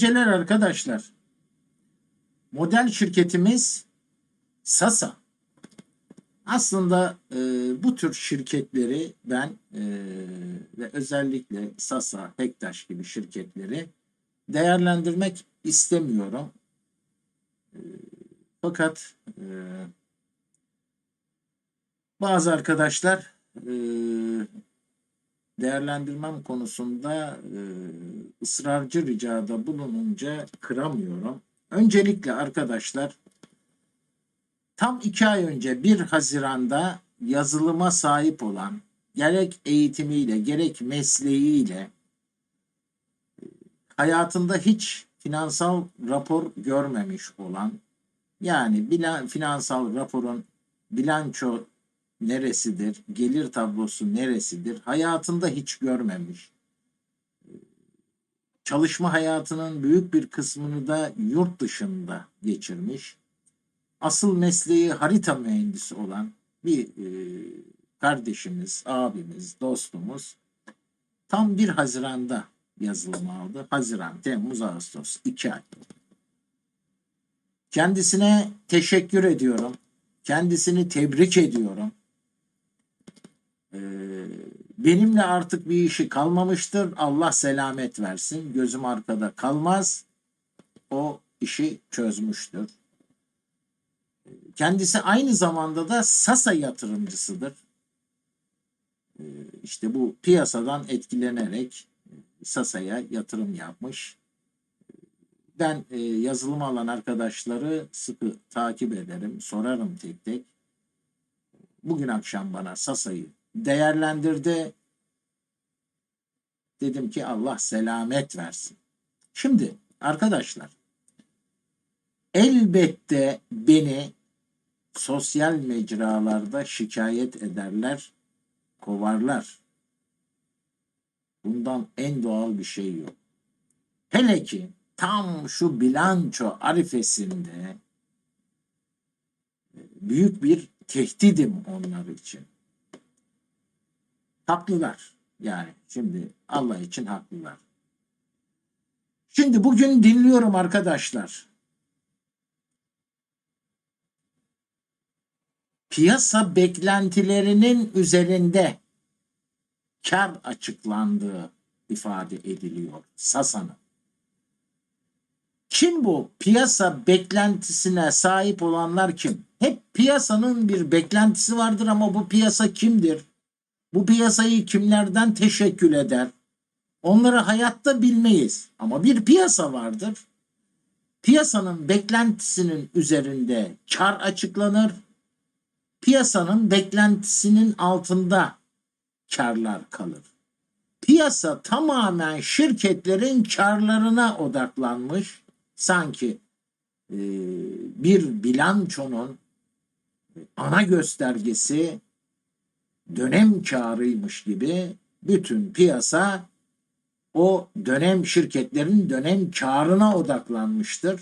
Geceler arkadaşlar. Model şirketimiz Sasa. Aslında e, bu tür şirketleri ben e, ve özellikle Sasa, Hektaş gibi şirketleri değerlendirmek istemiyorum. E, fakat e, bazı arkadaşlar e, değerlendirmem konusunda ısrarcı ricada bulununca kıramıyorum. Öncelikle arkadaşlar tam iki ay önce 1 Haziran'da yazılıma sahip olan gerek eğitimiyle gerek mesleğiyle hayatında hiç finansal rapor görmemiş olan yani finansal raporun bilanço neresidir, gelir tablosu neresidir hayatında hiç görmemiş. Çalışma hayatının büyük bir kısmını da yurt dışında geçirmiş. Asıl mesleği harita mühendisi olan bir e, kardeşimiz, abimiz, dostumuz tam 1 Haziran'da yazılım aldı. Haziran, Temmuz, Ağustos 2 ay. Kendisine teşekkür ediyorum. Kendisini tebrik ediyorum. Ee, benimle artık bir işi kalmamıştır. Allah selamet versin. Gözüm arkada kalmaz. O işi çözmüştür. Kendisi aynı zamanda da Sasa yatırımcısıdır. Ee, işte bu piyasadan etkilenerek Sasa'ya yatırım yapmış. Ben e, yazılım alan arkadaşları sıkı takip ederim, sorarım tek tek. Bugün akşam bana Sasa'yı değerlendirdi. Dedim ki Allah selamet versin. Şimdi arkadaşlar elbette beni sosyal mecralarda şikayet ederler, kovarlar. Bundan en doğal bir şey yok. Hele ki tam şu bilanço arifesinde büyük bir tehdidim onlar için. Haklılar. Yani şimdi Allah için haklılar. Şimdi bugün dinliyorum arkadaşlar. Piyasa beklentilerinin üzerinde kar açıklandığı ifade ediliyor Sasa'nın. Kim bu? Piyasa beklentisine sahip olanlar kim? Hep piyasanın bir beklentisi vardır ama bu piyasa kimdir? Bu piyasayı kimlerden teşekkül eder? Onları hayatta bilmeyiz ama bir piyasa vardır. Piyasanın beklentisinin üzerinde kar açıklanır. Piyasanın beklentisinin altında karlar kalır. Piyasa tamamen şirketlerin karlarına odaklanmış. Sanki e, bir bilançonun ana göstergesi dönem karıymış gibi bütün piyasa o dönem şirketlerin dönem karına odaklanmıştır.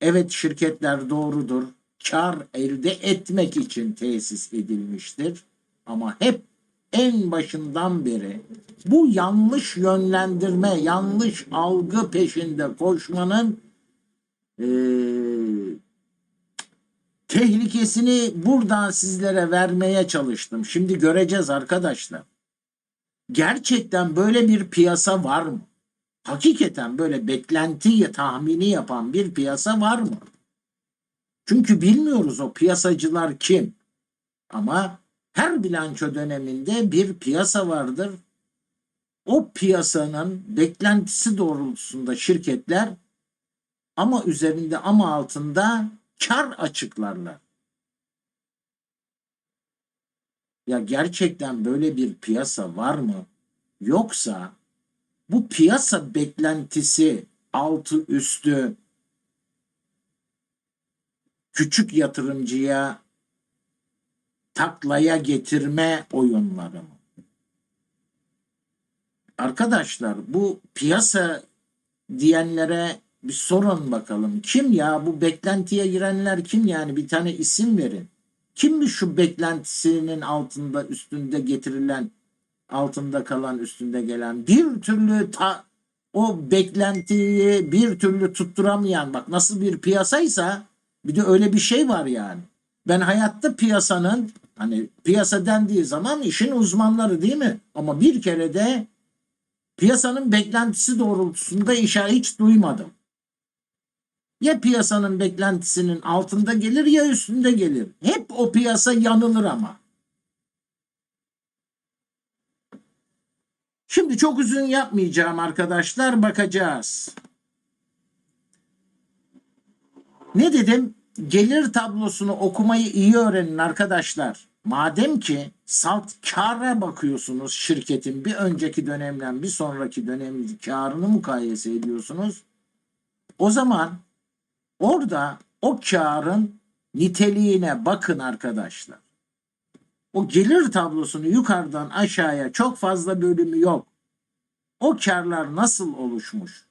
Evet şirketler doğrudur. Kar elde etmek için tesis edilmiştir. Ama hep en başından beri bu yanlış yönlendirme, yanlış algı peşinde koşmanın e, tehlikesini buradan sizlere vermeye çalıştım. Şimdi göreceğiz arkadaşlar. Gerçekten böyle bir piyasa var mı? Hakikaten böyle beklenti tahmini yapan bir piyasa var mı? Çünkü bilmiyoruz o piyasacılar kim. Ama her bilanço döneminde bir piyasa vardır. O piyasanın beklentisi doğrultusunda şirketler ama üzerinde ama altında kar açıklarlar. Ya gerçekten böyle bir piyasa var mı? Yoksa bu piyasa beklentisi altı üstü küçük yatırımcıya taklaya getirme oyunları mı? Arkadaşlar bu piyasa diyenlere bir sorun bakalım. Kim ya bu beklentiye girenler kim yani bir tane isim verin. Kimmiş şu beklentisinin altında üstünde getirilen altında kalan üstünde gelen bir türlü ta, o beklentiyi bir türlü tutturamayan bak nasıl bir piyasaysa bir de öyle bir şey var yani. Ben hayatta piyasanın hani piyasa dendiği zaman işin uzmanları değil mi? Ama bir kere de piyasanın beklentisi doğrultusunda işe hiç duymadım. Ya piyasanın beklentisinin altında gelir ya üstünde gelir. Hep o piyasa yanılır ama. Şimdi çok uzun yapmayacağım arkadaşlar bakacağız. Ne dedim? Gelir tablosunu okumayı iyi öğrenin arkadaşlar. Madem ki salt kâra bakıyorsunuz şirketin bir önceki dönemden bir sonraki dönemin karını mukayese ediyorsunuz. O zaman orada o karın niteliğine bakın arkadaşlar. O gelir tablosunu yukarıdan aşağıya çok fazla bölümü yok. O karlar nasıl oluşmuş?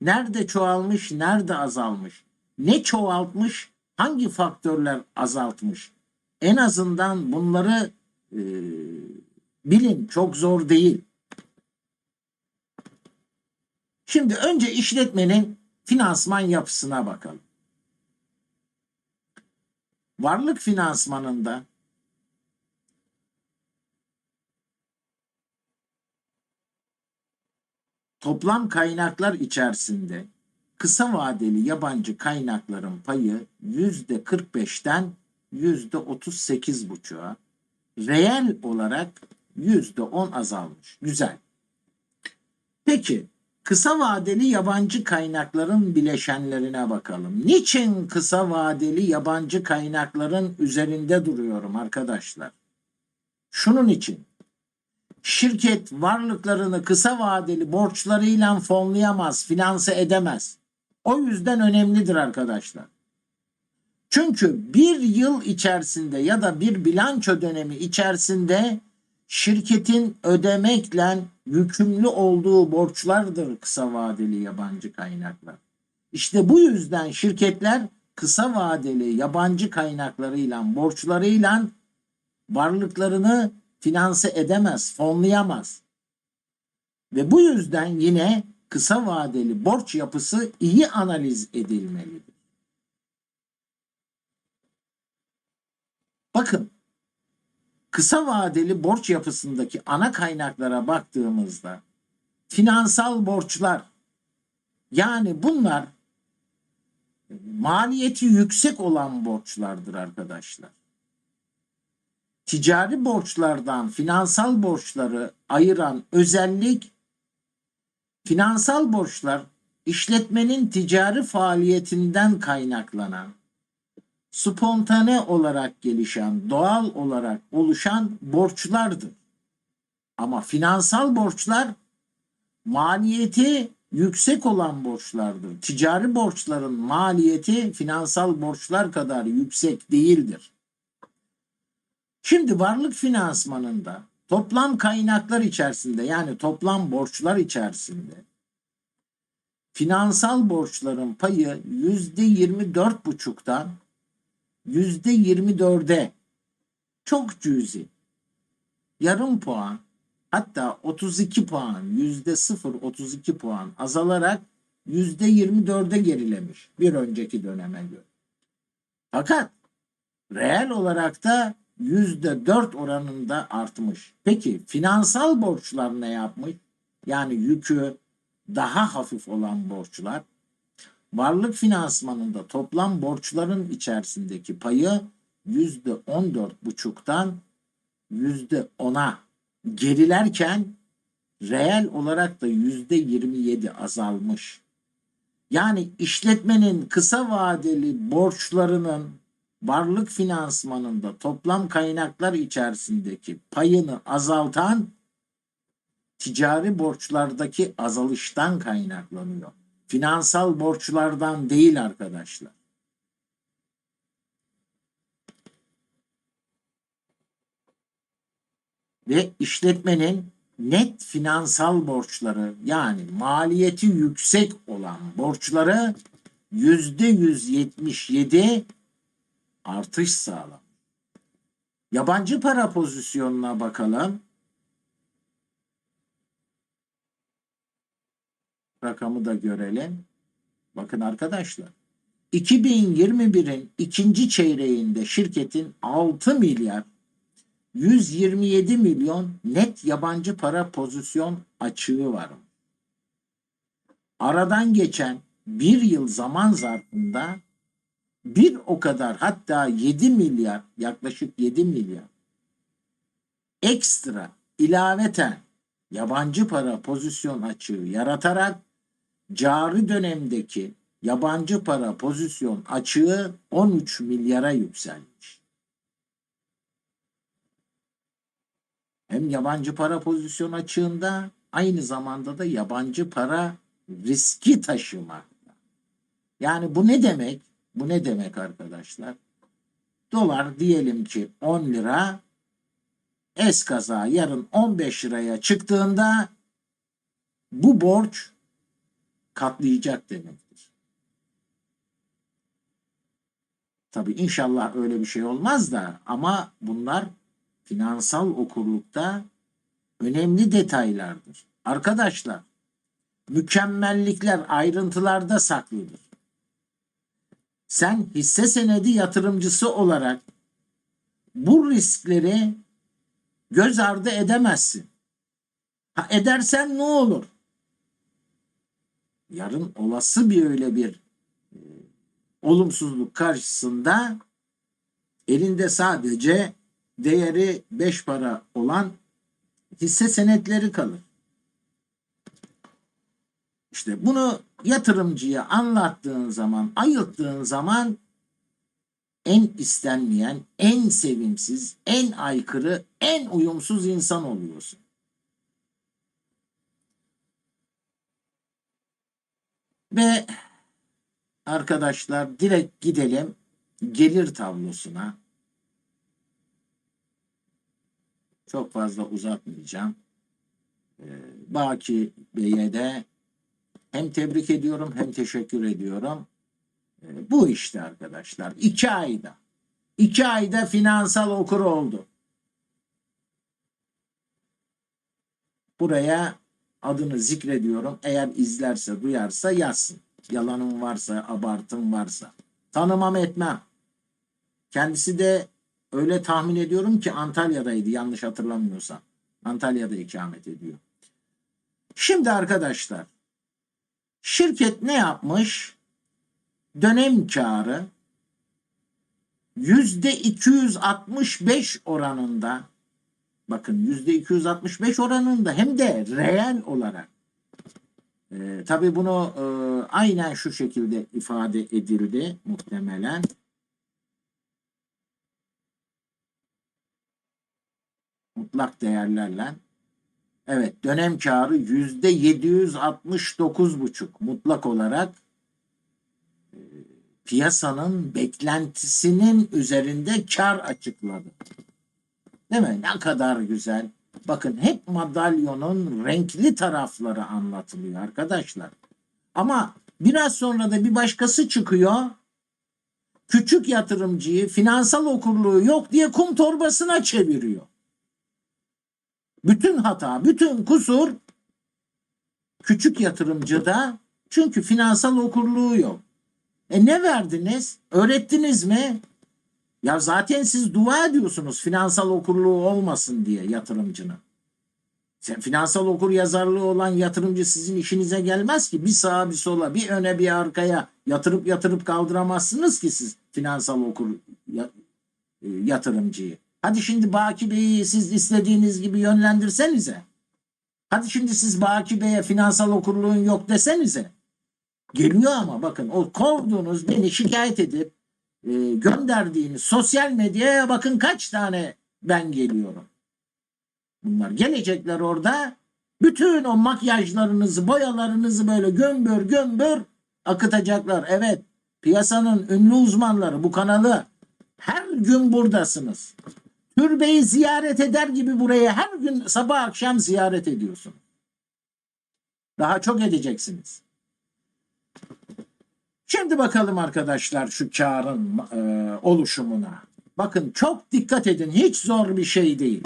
Nerede çoğalmış, nerede azalmış? Ne çoğaltmış, hangi faktörler azaltmış? En azından bunları e, bilin çok zor değil. Şimdi önce işletmenin finansman yapısına bakalım. Varlık finansmanında toplam kaynaklar içerisinde kısa vadeli yabancı kaynakların payı yüzde 45'ten yüzde 38,5'a, reel olarak yüzde 10 azalmış. Güzel. Peki kısa vadeli yabancı kaynakların bileşenlerine bakalım. Niçin kısa vadeli yabancı kaynakların üzerinde duruyorum arkadaşlar? Şunun için şirket varlıklarını kısa vadeli borçlarıyla fonlayamaz, finanse edemez. O yüzden önemlidir arkadaşlar. Çünkü bir yıl içerisinde ya da bir bilanço dönemi içerisinde şirketin ödemekle yükümlü olduğu borçlardır kısa vadeli yabancı kaynaklar. İşte bu yüzden şirketler kısa vadeli yabancı kaynaklarıyla, borçlarıyla varlıklarını finanse edemez, fonlayamaz. Ve bu yüzden yine kısa vadeli borç yapısı iyi analiz edilmelidir. Bakın kısa vadeli borç yapısındaki ana kaynaklara baktığımızda finansal borçlar yani bunlar maliyeti yüksek olan borçlardır arkadaşlar. Ticari borçlardan finansal borçları ayıran özellik finansal borçlar işletmenin ticari faaliyetinden kaynaklanan spontane olarak gelişen, doğal olarak oluşan borçlardır. Ama finansal borçlar maliyeti yüksek olan borçlardır. Ticari borçların maliyeti finansal borçlar kadar yüksek değildir. Şimdi varlık finansmanında toplam kaynaklar içerisinde yani toplam borçlar içerisinde finansal borçların payı yüzde yirmi dört buçuktan yüzde yirmi dörde çok cüzi yarım puan hatta 32 puan yüzde 0.32 puan azalarak yüzde 24'e gerilemiş bir önceki döneme göre. Fakat reel olarak da yüzde dört oranında artmış. Peki finansal borçlar ne yapmış? Yani yükü daha hafif olan borçlar. Varlık finansmanında toplam borçların içerisindeki payı yüzde on dört buçuktan yüzde ona gerilerken reel olarak da yüzde yirmi yedi azalmış. Yani işletmenin kısa vadeli borçlarının varlık finansmanında toplam kaynaklar içerisindeki payını azaltan ticari borçlardaki azalıştan kaynaklanıyor. Finansal borçlardan değil arkadaşlar. Ve işletmenin net finansal borçları yani maliyeti yüksek olan borçları yüzde yüz yetmiş yedi artış sağlam. Yabancı para pozisyonuna bakalım. Rakamı da görelim. Bakın arkadaşlar. 2021'in ikinci çeyreğinde şirketin 6 milyar 127 milyon net yabancı para pozisyon açığı var. Aradan geçen bir yıl zaman zarfında bir o kadar hatta 7 milyar yaklaşık 7 milyar ekstra ilaveten yabancı para pozisyon açığı yaratarak cari dönemdeki yabancı para pozisyon açığı 13 milyara yükselmiş. Hem yabancı para pozisyon açığında aynı zamanda da yabancı para riski taşımakta. Yani bu ne demek? Bu ne demek arkadaşlar? Dolar diyelim ki 10 lira eskaza yarın 15 liraya çıktığında bu borç katlayacak demektir. Tabi inşallah öyle bir şey olmaz da ama bunlar finansal okurlukta önemli detaylardır. Arkadaşlar mükemmellikler ayrıntılarda saklıdır. Sen hisse senedi yatırımcısı olarak bu riskleri göz ardı edemezsin. Ha edersen ne olur? Yarın olası bir öyle bir e, olumsuzluk karşısında elinde sadece değeri 5 para olan hisse senetleri kalır. İşte bunu yatırımcıya anlattığın zaman, ayılttığın zaman en istenmeyen, en sevimsiz, en aykırı, en uyumsuz insan oluyorsun. Ve arkadaşlar direkt gidelim gelir tablosuna. Çok fazla uzatmayacağım. Ee, Baki Bey'e de hem tebrik ediyorum hem teşekkür ediyorum. Ee, bu işte arkadaşlar. iki ayda. iki ayda finansal okur oldu. Buraya adını zikrediyorum. Eğer izlerse, duyarsa yazsın. Yalanım varsa, abartım varsa. Tanımam etmem. Kendisi de öyle tahmin ediyorum ki Antalya'daydı yanlış hatırlamıyorsam. Antalya'da ikamet ediyor. Şimdi arkadaşlar şirket ne yapmış? Dönem karı yüzde 265 oranında bakın yüzde 265 oranında hem de reel olarak. E, tabi bunu e, aynen şu şekilde ifade edildi muhtemelen. Mutlak değerlerle. Evet dönem karı yüzde 769 buçuk mutlak olarak e, piyasanın beklentisinin üzerinde kar açıkladı. Değil mi? Ne kadar güzel. Bakın hep madalyonun renkli tarafları anlatılıyor arkadaşlar. Ama biraz sonra da bir başkası çıkıyor. Küçük yatırımcıyı finansal okurluğu yok diye kum torbasına çeviriyor. Bütün hata, bütün kusur küçük yatırımcıda çünkü finansal okurluğu yok. E ne verdiniz? Öğrettiniz mi? Ya zaten siz dua ediyorsunuz finansal okurluğu olmasın diye yatırımcının. Sen finansal okur yazarlığı olan yatırımcı sizin işinize gelmez ki. Bir sağa bir sola bir öne bir arkaya yatırıp yatırıp kaldıramazsınız ki siz finansal okur e, yatırımcıyı. Hadi şimdi Baki Bey'i siz istediğiniz gibi yönlendirsenize. Hadi şimdi siz Baki Bey'e finansal okurluğun yok desenize. Geliyor ama bakın o kovduğunuz beni şikayet edip e, gönderdiğiniz sosyal medyaya bakın kaç tane ben geliyorum. Bunlar gelecekler orada bütün o makyajlarınızı boyalarınızı böyle gömbör gömbör akıtacaklar. Evet piyasanın ünlü uzmanları bu kanalı her gün buradasınız. Türbeyi ziyaret eder gibi buraya her gün sabah akşam ziyaret ediyorsun. Daha çok edeceksiniz. Şimdi bakalım arkadaşlar şu karın e, oluşumuna. Bakın çok dikkat edin. Hiç zor bir şey değil.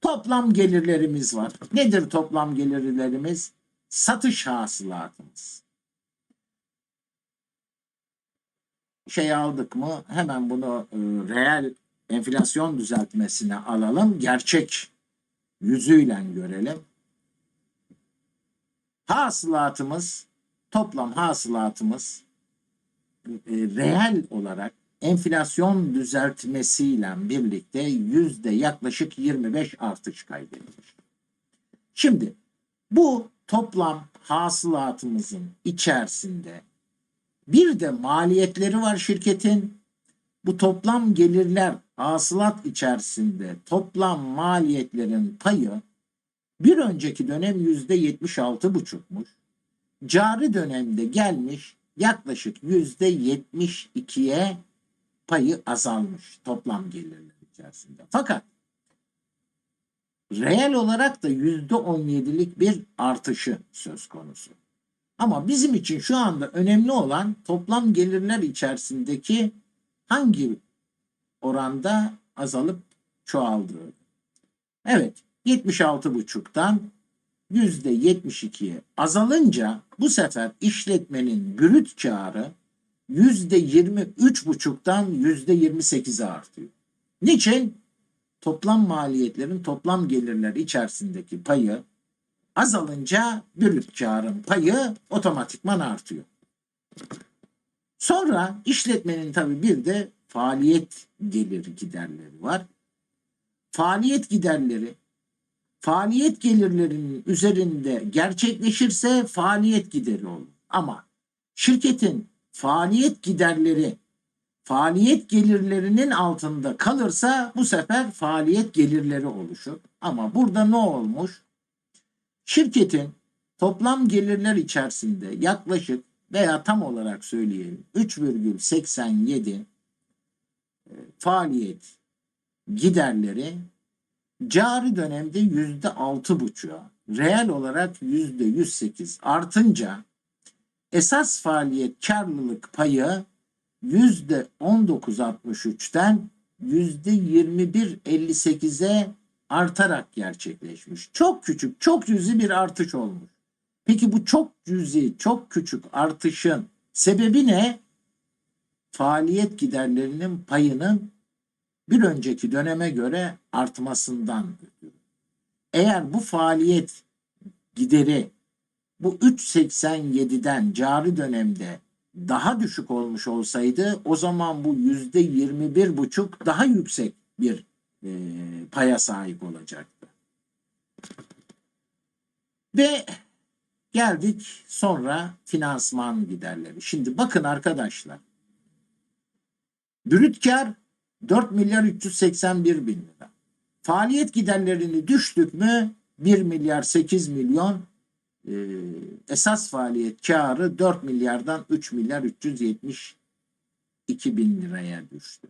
Toplam gelirlerimiz var. Nedir toplam gelirlerimiz? satış hasılatımız. Şey aldık mı hemen bunu e, reel enflasyon düzeltmesine alalım. Gerçek yüzüyle görelim. Hasılatımız, toplam hasılatımız e, reel olarak enflasyon düzeltmesiyle birlikte yüzde yaklaşık 25 artış kaydetmiş. Şimdi bu toplam hasılatımızın içerisinde bir de maliyetleri var şirketin. Bu toplam gelirler hasılat içerisinde toplam maliyetlerin payı bir önceki dönem yüzde yetmiş altı buçukmuş. Cari dönemde gelmiş yaklaşık yüzde yetmiş ikiye payı azalmış toplam gelirler içerisinde. Fakat reel olarak da yüzde on yedilik bir artışı söz konusu. Ama bizim için şu anda önemli olan toplam gelirler içerisindeki hangi oranda azalıp çoğaldığı. Evet 76,5'tan %72'ye azalınca bu sefer işletmenin brüt karı %23,5'tan %28'e artıyor. Niçin? Toplam maliyetlerin toplam gelirler içerisindeki payı azalınca brüt karın payı otomatikman artıyor. Sonra işletmenin tabii bir de faaliyet geliri giderleri var. Faaliyet giderleri faaliyet gelirlerinin üzerinde gerçekleşirse faaliyet gideri olur. Ama şirketin faaliyet giderleri faaliyet gelirlerinin altında kalırsa bu sefer faaliyet gelirleri oluşur. Ama burada ne olmuş? Şirketin toplam gelirler içerisinde yaklaşık veya tam olarak söyleyelim 3,87 e, faaliyet giderleri cari dönemde yüzde altı buçuğa, reel olarak yüzde yüz sekiz artınca esas faaliyet karlılık payı yüzde on dokuz altmış üçten yüzde yirmi bir elli sekize artarak gerçekleşmiş. Çok küçük, çok cüzi bir artış olmuş. Peki bu çok cüzi, çok küçük artışın sebebi ne? Faaliyet giderlerinin payının bir önceki döneme göre artmasından. Eğer bu faaliyet gideri bu 3.87'den cari dönemde daha düşük olmuş olsaydı o zaman bu yüzde 21 buçuk daha yüksek bir e, paya sahip olacaktı. Ve geldik sonra finansman giderleri. Şimdi bakın arkadaşlar. Brüt 4 milyar 381 bin lira. Faaliyet giderlerini düştük mü 1 milyar 8 milyon e, esas faaliyet karı 4 milyardan 3 milyar 372 bin liraya düştü.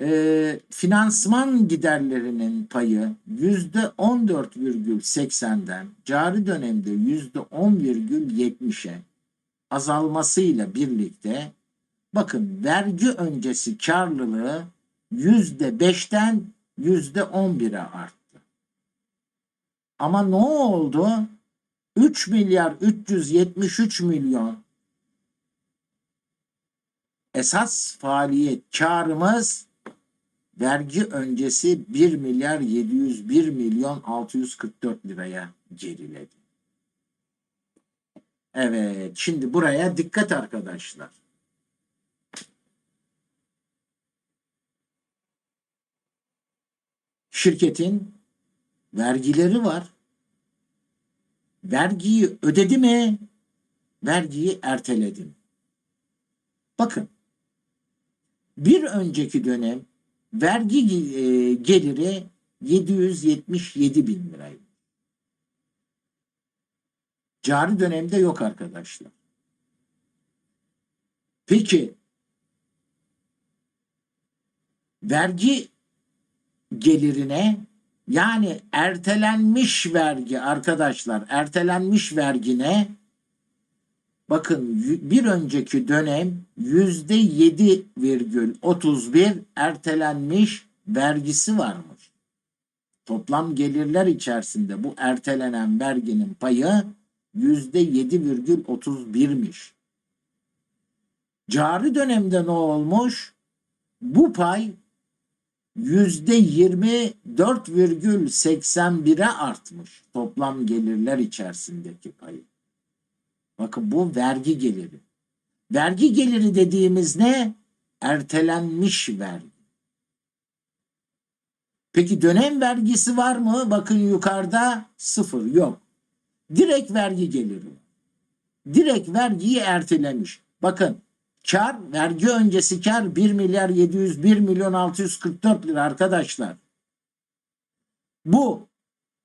E, finansman giderlerinin payı yüzde 14,80'den cari dönemde yüzde 10,70'e azalmasıyla birlikte Bakın vergi öncesi karlılığı yüzde beşten yüzde on bire arttı. Ama ne oldu? 3 milyar 373 milyon esas faaliyet karımız vergi öncesi 1 milyar 701 milyon 644 liraya geriledi. Evet şimdi buraya dikkat arkadaşlar. Şirketin vergileri var. Vergiyi ödedi mi? Vergiyi erteledim. Bakın bir önceki dönem vergi e, geliri 777 bin liraydı. Cari dönemde yok arkadaşlar. Peki vergi gelirine yani ertelenmiş vergi arkadaşlar ertelenmiş vergine bakın bir önceki dönem yüzde yedi virgül otuz bir ertelenmiş vergisi varmış. toplam gelirler içerisinde bu ertelenen verginin payı yüzde 7,31'miş. Cari dönemde ne olmuş? Bu pay %24,81'e artmış toplam gelirler içerisindeki payı. Bakın bu vergi geliri. Vergi geliri dediğimiz ne? Ertelenmiş vergi. Peki dönem vergisi var mı? Bakın yukarıda sıfır yok. Direkt vergi geliri. Direkt vergiyi ertelemiş. Bakın kar, vergi öncesi kar 1 milyar 701 milyon 644 lira arkadaşlar. Bu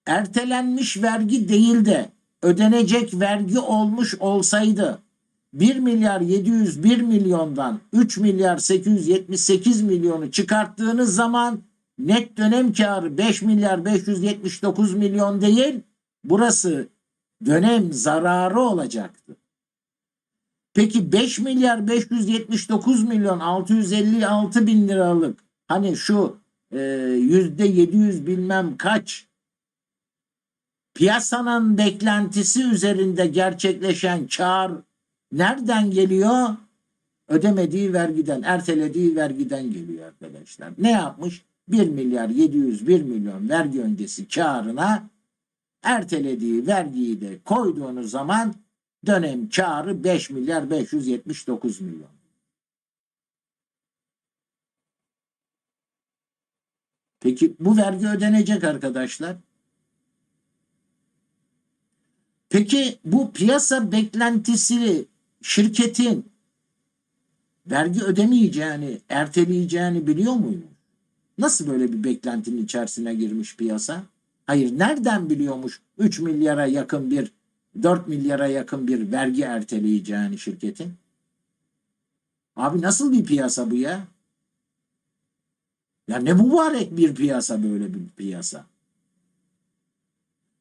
ertelenmiş vergi değil de ödenecek vergi olmuş olsaydı 1 milyar 701 milyondan 3 milyar 878 milyonu çıkarttığınız zaman net dönem karı 5 milyar 579 milyon değil burası dönem zararı olacaktı. Peki 5 milyar 579 milyon 656 bin liralık hani şu e, yüzde 700 bilmem kaç piyasanın beklentisi üzerinde gerçekleşen kar nereden geliyor? Ödemediği vergiden, ertelediği vergiden geliyor arkadaşlar. Ne yapmış? 1 milyar 701 milyon vergi öncesi karına ertelediği vergiyi de koyduğunuz zaman dönem karı 5 milyar 579 milyon. Peki bu vergi ödenecek arkadaşlar. Peki bu piyasa beklentisi şirketin vergi ödemeyeceğini, erteleyeceğini biliyor muymuş? Nasıl böyle bir beklentinin içerisine girmiş piyasa? Hayır, nereden biliyormuş 3 milyara yakın bir 4 milyara yakın bir vergi erteleyeceğini şirketin? Abi nasıl bir piyasa bu ya? Ya ne mübarek bir piyasa böyle bir piyasa.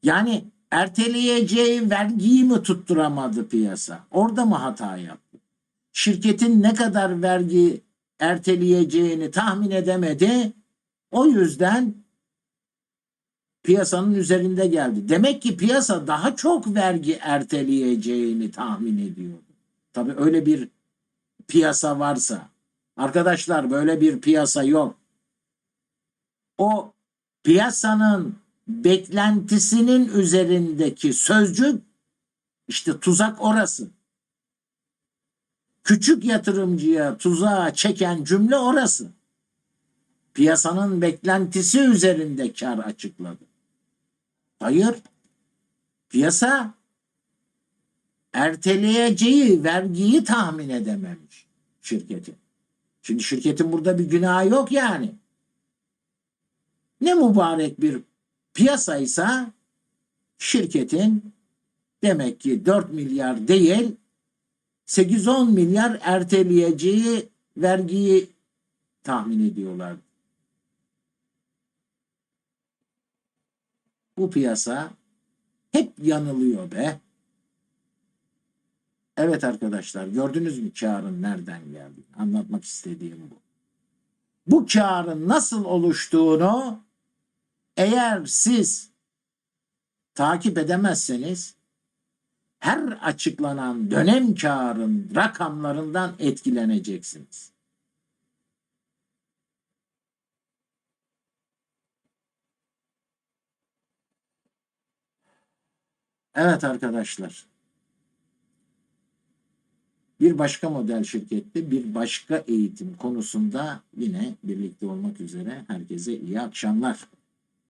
Yani erteleyeceği vergiyi mi tutturamadı piyasa? Orada mı hata yaptı? Şirketin ne kadar vergi erteleyeceğini tahmin edemedi. O yüzden piyasanın üzerinde geldi. Demek ki piyasa daha çok vergi erteleyeceğini tahmin ediyordu. Tabii öyle bir piyasa varsa. Arkadaşlar böyle bir piyasa yok. O piyasanın beklentisinin üzerindeki sözcük işte tuzak orası. Küçük yatırımcıya tuzağa çeken cümle orası. Piyasanın beklentisi üzerinde kar açıkladı. Hayır. Piyasa erteleyeceği vergiyi tahmin edememiş şirketin. Şimdi şirketin burada bir günahı yok yani. Ne mübarek bir piyasaysa şirketin demek ki 4 milyar değil 8-10 milyar erteleyeceği vergiyi tahmin ediyorlar. Bu piyasa hep yanılıyor be. Evet arkadaşlar gördünüz mü karın nereden geldi? Anlatmak istediğim bu. Bu karın nasıl oluştuğunu eğer siz takip edemezseniz her açıklanan dönem karın rakamlarından etkileneceksiniz. Evet arkadaşlar. Bir başka model şirkette bir başka eğitim konusunda yine birlikte olmak üzere herkese iyi akşamlar.